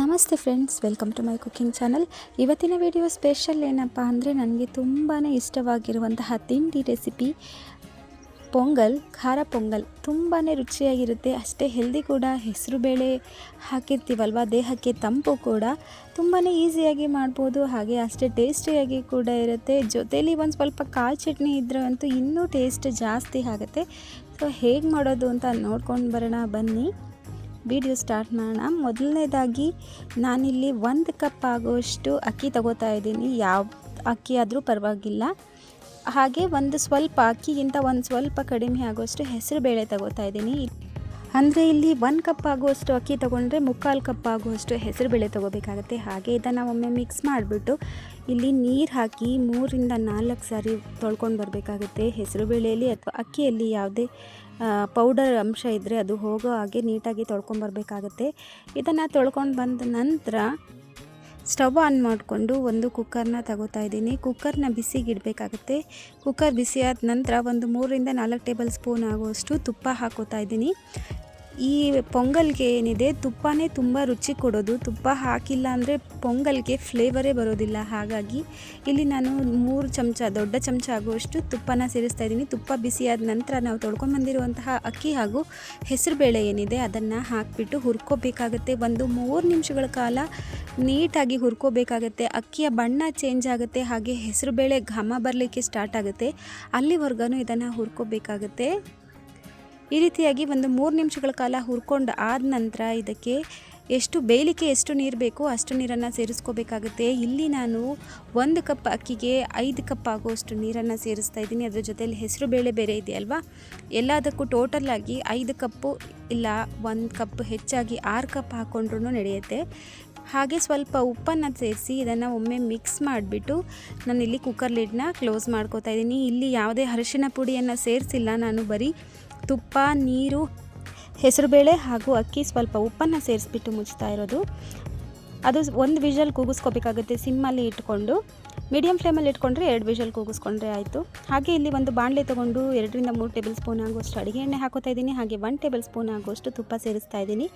ನಮಸ್ತೆ friends, welcome to my cooking channel. ಇವತ್ತಿನ video special ಏನಪ್ಪ ಅಂದರೆ ನನಗೆ ತುಂಬಾ ಇಷ್ಟವಾಗಿರುವಂತಹ ತಿಂಡಿ ರೆಸಿಪಿ ಪೊಂಗಲ್, ಖಾರ ಪೊಂಗಲ್. ತುಂಬಾ ರುಚಿಯಾಗಿರುತ್ತೆ. ಅಷ್ಟೇ ಹೆಲ್ದಿ ಕೂಡ. ಹೆಸರುಬೇಳೆ ಹಾಕಿರ್ತೀವಲ್ವ, ದೇಹಕ್ಕೆ ತಂಪು ಕೂಡ. ತುಂಬಾ ಈಸಿಯಾಗಿ ಮಾಡ್ಬೋದು. ಹಾಗೆ ಅಷ್ಟೇ ಟೇಸ್ಟಿಯಾಗಿ ಕೂಡ ಇರುತ್ತೆ. ಜೊತೇಲಿ ಒಂದು ಸ್ವಲ್ಪ ಕಾಳು ಚಟ್ನಿ ಇದ್ದರೆ ಅಂತೂ ಇನ್ನೂ ಟೇಸ್ಟ್ ಜಾಸ್ತಿ ಆಗುತ್ತೆ. ಸೊ ಹೇಗೆ ಮಾಡೋದು ಅಂತ ನೋಡ್ಕೊಂಡು ಬರೋಣ. ಬನ್ನಿ. ವಿಡಿಯೋ ಸ್ಟಾರ್ಟ್ ಮಾಡೋಣ. ಮೊದಲನೇದಾಗಿ, ನಾನಿಲ್ಲಿ ಒಂದು ಕಪ್ ಆಗುವಷ್ಟು ಅಕ್ಕಿ ತಗೋತಾ ಇದ್ದೀನಿ. ಯಾವ ಅಕ್ಕಿ ಆದರೂ ಪರವಾಗಿಲ್ಲ. ಹಾಗೆ ಒಂದು ಸ್ವಲ್ಪ ಅಕ್ಕಿಗಿಂತ ಒಂದು ಸ್ವಲ್ಪ ಕಡಿಮೆ ಆಗುವಷ್ಟು ಹೆಸರು ಬೇಳೆ ತಗೋತಾ ಇದ್ದೀನಿ. ಅಂದರೆ ಇಲ್ಲಿ ಒಂದು ಕಪ್ ಆಗುವಷ್ಟು ಅಕ್ಕಿ ತೊಗೊಂಡ್ರೆ ಮುಕ್ಕಾಲು ಕಪ್ ಆಗುವಷ್ಟು ಹೆಸರುಬೇಳೆ ಬೇಳೆ ತೊಗೋಬೇಕಾಗತ್ತೆ. ಹಾಗೆ ಇದನ್ನು ಒಮ್ಮೆ ಮಿಕ್ಸ್ ಮಾಡಿಬಿಟ್ಟು ಇಲ್ಲಿ ನೀರು ಹಾಕಿ ಮೂರಿಂದ ನಾಲ್ಕು ಸಾರಿ ತೊಳ್ಕೊಂಡು ಬರಬೇಕಾಗುತ್ತೆ. ಹೆಸರು ಬೇಳೆಯಲ್ಲಿ ಅಥವಾ ಅಕ್ಕಿಯಲ್ಲಿ ಯಾವುದೇ ಪೌಡರ್ ಅಂಶ ಇದ್ದರೆ ಅದು ಹೋಗೋ ಹಾಗೆ ನೀಟಾಗಿ ತೊಳ್ಕೊಂಬರ್ಬೇಕಾಗತ್ತೆ ಇದನ್ನು ತೊಳ್ಕೊಂಡು ಬಂದ ನಂತರ ಸ್ಟವ್ ಆನ್ ಮಾಡಿಕೊಂಡು ಒಂದು ಕುಕ್ಕರ್ನ ತಗೋತಾ ಇದ್ದೀನಿ. ಕುಕ್ಕರ್ನ ಬಿಸಿಗಿಡಬೇಕಾಗುತ್ತೆ ಕುಕ್ಕರ್ ಬಿಸಿಯಾದ ನಂತರ ಒಂದು ಮೂರರಿಂದ ನಾಲ್ಕು ಟೇಬಲ್ ಸ್ಪೂನ್ ಆಗುವಷ್ಟು ತುಪ್ಪ ಹಾಕೋತಾ ಇದ್ದೀನಿ. ಈ ಪೊಂಗಲ್ಗೆ ಏನಿದೆ, ತುಪ್ಪನೇ ತುಂಬ ರುಚಿ ಕೊಡೋದು. ತುಪ್ಪ ಹಾಕಿಲ್ಲ ಅಂದರೆ ಪೊಂಗಲ್ಗೆ ಫ್ಲೇವರೇ ಬರೋದಿಲ್ಲ. ಹಾಗಾಗಿ ಇಲ್ಲಿ ನಾನು ಮೂರು ಚಮಚ, ದೊಡ್ಡ ಚಮಚ ಆಗುವಷ್ಟು ತುಪ್ಪನ ಸೇರಿಸ್ತಾ ಇದ್ದೀನಿ. ತುಪ್ಪ ಬಿಸಿಯಾದ ನಂತರ ನಾವು ತೊಳ್ಕೊಂಬಂದಿರುವಂತಹ ಅಕ್ಕಿ ಹಾಗೂ ಹೆಸರುಬೇಳೆ ಏನಿದೆ, ಅದನ್ನು ಹಾಕಿಬಿಟ್ಟು ಹುರ್ಕೋಬೇಕಾಗತ್ತೆ. ಒಂದು ಮೂರು ನಿಮಿಷಗಳ ಕಾಲ ನೀಟಾಗಿ ಹುರ್ಕೋಬೇಕಾಗತ್ತೆ. ಅಕ್ಕಿಯ ಬಣ್ಣ ಚೇಂಜ್ ಆಗುತ್ತೆ, ಹಾಗೆ ಹೆಸರುಬೇಳೆ ಘಮ ಬರಲಿಕ್ಕೆ ಸ್ಟಾರ್ಟ್ ಆಗುತ್ತೆ. ಅಲ್ಲಿವರೆಗೂ ಇದನ್ನು ಹುರ್ಕೋಬೇಕಾಗತ್ತೆ. ಈ ರೀತಿಯಾಗಿ ಒಂದು ಮೂರು ನಿಮಿಷಗಳ ಕಾಲ ಹುರ್ಕೊಂಡು ಆದ ನಂತರ ಇದಕ್ಕೆ ಎಷ್ಟು ಬೇಯಲಿಕ್ಕೆ ಎಷ್ಟು ನೀರು ಬೇಕೋ ಅಷ್ಟು ನೀರನ್ನು ಸೇರಿಸ್ಕೋಬೇಕಾಗುತ್ತೆ. ಇಲ್ಲಿ ನಾನು ಒಂದು ಕಪ್ ಅಕ್ಕಿಗೆ ಐದು ಕಪ್ ಆಗುವಷ್ಟು ನೀರನ್ನು ಸೇರಿಸ್ತಾ ಇದ್ದೀನಿ. ಅದ್ರ ಜೊತೆಯಲ್ಲಿ ಹೆಸರು ಬೇಳೆ ಬೇರೆ ಇದೆಯಲ್ವಾ ಎಲ್ಲದಕ್ಕೂ ಟೋಟಲಾಗಿ ಐದು ಕಪ್ಪು ಇಲ್ಲ, ಒಂದು ಕಪ್ ಹೆಚ್ಚಾಗಿ ಆರು ಕಪ್ ಹಾಕ್ಕೊಂಡ್ರೂ ನಡೆಯುತ್ತೆ. ಹಾಗೆ ಸ್ವಲ್ಪ ಉಪ್ಪನ್ನು ಸೇರಿಸಿ ಇದನ್ನು ಒಮ್ಮೆ ಮಿಕ್ಸ್ ಮಾಡಿಬಿಟ್ಟು ನಾನಿಲ್ಲಿ ಕುಕ್ಕರ್ ಲಿಡ್ನ ಕ್ಲೋಸ್ ಮಾಡ್ಕೋತಾ ಇದ್ದೀನಿ. ಇಲ್ಲಿ ಯಾವುದೇ ಅರಿಶಿನ ಪುಡಿಯನ್ನು ಸೇರಿಸಿಲ್ಲ ನಾನು ಬರೀ ತುಪ್ಪ, ನೀರು, ಹೆಸರುಬೇಳೆ ಹಾಗೂ ಅಕ್ಕಿ ಸ್ವಲ್ಪ ಉಪ್ಪನ್ನು ಸೇರಿಸ್ಬಿಟ್ಟು ಮುಚ್ತಾ ಇರೋದು. ಅದು ಒಂದು ವಿಷಲ್ ಕೂಗಿಸ್ಕೋಬೇಕಾಗುತ್ತೆ ಸಿಮ್ಮಲ್ಲಿ ಇಟ್ಕೊಂಡು. ಮೀಡಿಯಮ್ ಫ್ಲೇಮಲ್ಲಿ ಇಟ್ಕೊಂಡ್ರೆ ಎರಡು ವಿಷಲ್ ಕೂಗಿಸ್ಕೊಂಡ್ರೆ ಆಯಿತು. ಹಾಗೆ ಇಲ್ಲಿ ಒಂದು ಬಾಣಲೆ ತೊಗೊಂಡು ಎರಡರಿಂದ ಮೂರು ಟೇಬಲ್ ಸ್ಪೂನ್ ಆಗುವಷ್ಟು ಅಡುಗೆ ಎಣ್ಣೆ ಹಾಕೋತಾ ಇದ್ದೀನಿ. ಹಾಗೆ ಒನ್ ಟೇಬಲ್ ಸ್ಪೂನ್ ಆಗುವಷ್ಟು ತುಪ್ಪ ಸೇರಿಸ್ತಾ ಇದ್ದೀನಿ.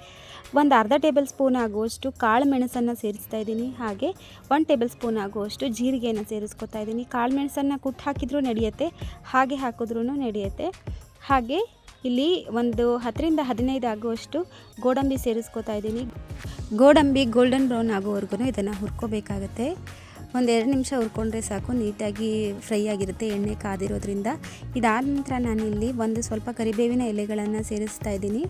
ಒಂದು ಅರ್ಧ ಟೇಬಲ್ ಸ್ಪೂನ್ ಆಗುವಷ್ಟು ಕಾಳು ಮೆಣಸನ್ನು ಸೇರಿಸ್ತಾ ಇದ್ದೀನಿ. ಹಾಗೆ ಒನ್ ಟೇಬಲ್ ಸ್ಪೂನ್ ಆಗುವಷ್ಟು ಜೀರಿಗೆಯನ್ನು ಸೇರಿಸ್ಕೊತಾ ಇದ್ದೀನಿ. ಕಾಳು ಮೆಣಸನ್ನು ಕುಟ್ಟು ಹಾಕಿದ್ರೂ ನಡೆಯುತ್ತೆ, ಹಾಗೆ ಹಾಕಿದ್ರೂ ನಡೆಯುತ್ತೆ. ಹಾಗೆ ಇಲ್ಲಿ ಒಂದು ಹತ್ತರಿಂದ ಹದಿನೈದು ಆಗುವಷ್ಟು ಗೋಡಂಬಿ ಸೇರಿಸ್ಕೊತಾ ಇದ್ದೀನಿ. ಗೋಡಂಬಿ ಗೋಲ್ಡನ್ ಬ್ರೌನ್ ಆಗೋವರೆಗೂ ಇದನ್ನು ಹುರ್ಕೋಬೇಕಾಗತ್ತೆ. ಒಂದು ಎರಡು ನಿಮಿಷ ಹುರ್ಕೊಂಡ್ರೆ ಸಾಕು, ನೀಟಾಗಿ ಫ್ರೈ ಆಗಿರುತ್ತೆ ಎಣ್ಣೆ ಕಾದಿರೋದ್ರಿಂದ. ಇದಾದ ನಂತರ ನಾನಿಲ್ಲಿ ಒಂದು ಸ್ವಲ್ಪ ಕರಿಬೇವಿನ ಎಲೆಗಳನ್ನು ಸೇರಿಸ್ತಾ ಇದ್ದೀನಿ.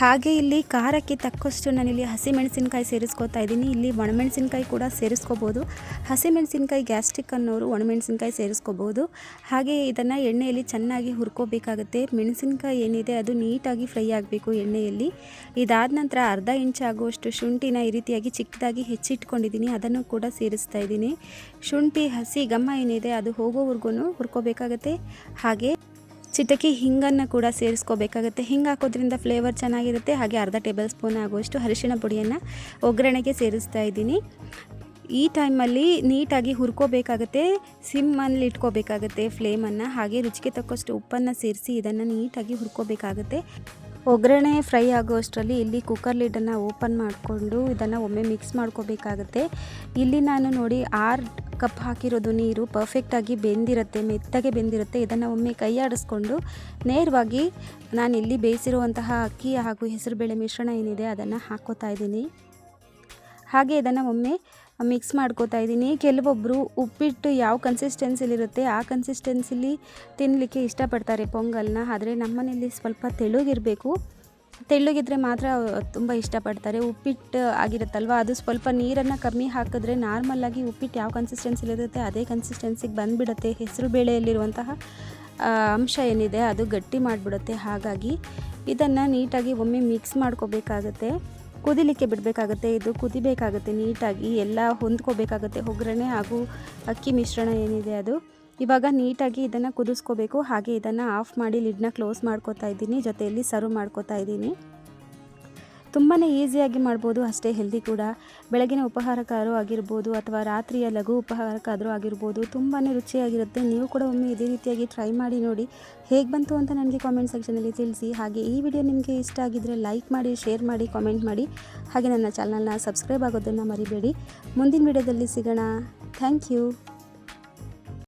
ಹಾಗೆ ಇಲ್ಲಿ ಖಾರಕ್ಕೆ ತಕ್ಕಷ್ಟು ನಾನಿಲ್ಲಿ ಹಸಿಮೆಣಸಿನ್ಕಾಯಿ ಸೇರಿಸ್ಕೊತಾ ಇದ್ದೀನಿ. ಇಲ್ಲಿ ಒಣಮೆಣಸಿನಕಾಯಿ ಕೂಡ ಸೇರಿಸ್ಕೋಬೋದು. ಹಸಿಮೆಣಸಿನಕಾಯಿ ಗ್ಯಾಸ್ಟ್ರಿಕ್ ಅನ್ನೋರು ಒಣಮೆಣಸಿನಕಾಯಿ ಸೇರಿಸ್ಕೋಬೋದು. ಹಾಗೆ ಇದನ್ನು ಎಣ್ಣೆಯಲ್ಲಿ ಚೆನ್ನಾಗಿ ಹುರ್ಕೋಬೇಕಾಗುತ್ತೆ. ಮೆಣಸಿನಕಾಯಿ ಏನಿದೆ ಅದು ನೀಟಾಗಿ ಫ್ರೈ ಆಗಬೇಕು ಎಣ್ಣೆಯಲ್ಲಿ. ಇದಾದ ನಂತರ ಅರ್ಧ ಇಂಚ್ ಆಗುವಷ್ಟು ಶುಂಠಿನ ಈ ರೀತಿಯಾಗಿ ಚಿಕ್ಕದಾಗಿ ಹೆಚ್ಚಿಟ್ಕೊಂಡಿದ್ದೀನಿ. ಅದನ್ನು ಕೂಡ ಸೇರಿಸ್ತಾ ಇದ್ದೀನಿ. ಶುಂಠಿ ಹಸಿ ಗಮ್ಮ ಏನಿದೆ ಅದು ಹೋಗೋವರೆಗೂ ಹುರ್ಕೋಬೇಕಾಗತ್ತೆ. ಹಾಗೆ ಚಿಟಕಿ ಹಿಂಗನ್ನು ಕೂಡ ಸೇರಿಸ್ಕೋಬೇಕಾಗುತ್ತೆ. ಹಿಂಗೆ ಹಾಕೋದ್ರಿಂದ ಫ್ಲೇವರ್ ಚೆನ್ನಾಗಿರುತ್ತೆ. ಹಾಗೆ ಅರ್ಧ ಟೇಬಲ್ ಸ್ಪೂನ್ ಆಗುವಷ್ಟು ಅರಿಶಿಣ ಪುಡಿಯನ್ನು ಒಗ್ಗರಣೆಗೆ ಸೇರಿಸ್ತಾ ಇದ್ದೀನಿ. ಈ ಟೈಮಲ್ಲಿ ನೀಟಾಗಿ ಹುರ್ಕೋಬೇಕಾಗತ್ತೆ. ಸಿಮ್ಮಲ್ಲಿ ಇಟ್ಕೋಬೇಕಾಗತ್ತೆ ಫ್ಲೇಮನ್ನು ಹಾಗೆ ರುಚಿಗೆ ತಕ್ಕಷ್ಟು ಉಪ್ಪನ್ನು ಸೇರಿಸಿ ಇದನ್ನು ನೀಟಾಗಿ ಹುರ್ಕೋಬೇಕಾಗತ್ತೆ. ಒಗ್ಗರಣೆ ಫ್ರೈ ಆಗುವಷ್ಟರಲ್ಲಿ ಇಲ್ಲಿ ಕುಕ್ಕರ್ ಲಿಡನ್ನು ಓಪನ್ ಮಾಡಿಕೊಂಡು ಇದನ್ನು ಒಮ್ಮೆ ಮಿಕ್ಸ್ ಮಾಡ್ಕೋಬೇಕಾಗತ್ತೆ. ಇಲ್ಲಿ ನಾನು ನೋಡಿ ಆರು ಕಪ್ ಹಾಕಿರೋದು ನೀರು ಪರ್ಫೆಕ್ಟಾಗಿ ಬೆಂದಿರುತ್ತೆ, ಮೆತ್ತಗೆ ಬೆಂದಿರುತ್ತೆ. ಇದನ್ನು ಒಮ್ಮೆ ಕೈ ನೇರವಾಗಿ ಇಲ್ಲಿ ಬೇಯಿಸಿರುವಂತಹ ಅಕ್ಕಿ ಹಾಗೂ ಹೆಸರುಬೇಳೆ ಮಿಶ್ರಣ ಏನಿದೆ ಅದನ್ನು ಹಾಕೋತಾ ಇದ್ದೀನಿ. ಹಾಗೆ ಇದನ್ನು ಒಮ್ಮೆ ಮಿಕ್ಸ್ ಮಾಡ್ಕೋತಾ ಇದ್ದೀನಿ. ಕೆಲವೊಬ್ಬರು ಉಪ್ಪಿಟ್ಟು ಯಾವ ಕನ್ಸಿಸ್ಟೆನ್ಸಿಲಿರುತ್ತೆ ಆ ಕನ್ಸಿಸ್ಟೆನ್ಸಿಲಿ ತಿನ್ನಲಿಕ್ಕೆ ಇಷ್ಟಪಡ್ತಾರೆ ಪೊಂಗಲ್ನ. ಆದರೆ ನಮ್ಮನೇಲಿ ಸ್ವಲ್ಪ ತೆಳುಗಿರಬೇಕು. ತೆಳ್ಳಗಿದ್ರೆ ಮಾತ್ರ ತುಂಬ ಇಷ್ಟಪಡ್ತಾರೆ. ಉಪ್ಪಿಟ್ಟು ಆಗಿರುತ್ತಲ್ವ, ಅದು ಸ್ವಲ್ಪ ನೀರನ್ನು ಕಮ್ಮಿ ಹಾಕಿದ್ರೆ ನಾರ್ಮಲ್ಲಾಗಿ ಉಪ್ಪಿಟ್ಟು ಯಾವ ಕನ್ಸಿಸ್ಟೆನ್ಸಿಲಿರುತ್ತೆ ಅದೇ ಕನ್ಸಿಸ್ಟೆನ್ಸಿಗೆ ಬಂದುಬಿಡುತ್ತೆ. ಹೆಸರು ಬೇಳೆಯಲ್ಲಿರುವಂತಹ ಅಂಶ ಏನಿದೆ ಅದು ಗಟ್ಟಿ ಮಾಡಿಬಿಡುತ್ತೆ. ಹಾಗಾಗಿ ಇದನ್ನು ನೀಟಾಗಿ ಒಮ್ಮೆ ಮಿಕ್ಸ್ ಮಾಡ್ಕೋಬೇಕಾಗತ್ತೆ. ಕುದಿಲಿಕ್ಕೆ ಬಿಡಬೇಕಾಗತ್ತೆ, ಇದು ಕುದಿಬೇಕಾಗುತ್ತೆ, ನೀಟಾಗಿ ಎಲ್ಲ ಹೊಂದ್ಕೋಬೇಕಾಗತ್ತೆ. ಒಗ್ಗರಣೆ ಹಾಗೂ ಅಕ್ಕಿ ಮಿಶ್ರಣ ಏನಿದೆ ಅದು. ಇವಾಗ ನೀಟಾಗಿ ಇದನ್ನು ಕುದಿಸ್ಕೋಬೇಕು. ಹಾಗೆ ಇದನ್ನು ಆಫ್ ಮಾಡಿ ಲಿಡ್ನ ಕ್ಲೋಸ್ ಮಾಡ್ಕೋತಾ ಇದ್ದೀನಿ. ಜೊತೆಯಲ್ಲಿ ಸರ್ವ್ ಮಾಡ್ಕೋತಾ ಇದ್ದೀನಿ. ತುಂಬಾ ಈಸಿಯಾಗಿ ಮಾಡ್ಬೋದು, ಅಷ್ಟೇ ಹೆಲ್ದಿ ಕೂಡ. ಬೆಳಗಿನ ಉಪಹಾರಕ್ಕಾದ್ರೂ ಆಗಿರ್ಬೋದು ಅಥವಾ ರಾತ್ರಿಯ ಲಘು ಉಪಹಾರಕ್ಕಾದರೂ ಆಗಿರ್ಬೋದು ತುಂಬಾ ರುಚಿಯಾಗಿರುತ್ತೆ. ನೀವು ಕೂಡ ಒಮ್ಮೆ ಇದೇ ರೀತಿಯಾಗಿ ಟ್ರೈ ಮಾಡಿ ನೋಡಿ. ಹೇಗೆ ಬಂತು ಅಂತ ನನಗೆ ಕಾಮೆಂಟ್ ಸೆಕ್ಷನಲ್ಲಿ ತಿಳಿಸಿ. ಹಾಗೆ ಈ ವಿಡಿಯೋ ನಿಮಗೆ ಇಷ್ಟ ಆಗಿದ್ದರೆ ಲೈಕ್ ಮಾಡಿ ಶೇರ್ ಮಾಡಿ ಕಾಮೆಂಟ್ ಮಾಡಿ. ಹಾಗೆ ನನ್ನ ಚಾನಲ್ನ ಸಬ್ಸ್ಕ್ರೈಬ್ ಆಗೋದನ್ನು ಮರಿಬೇಡಿ. ಮುಂದಿನ ವಿಡಿಯೋದಲ್ಲಿ ಸಿಗೋಣ. Thank you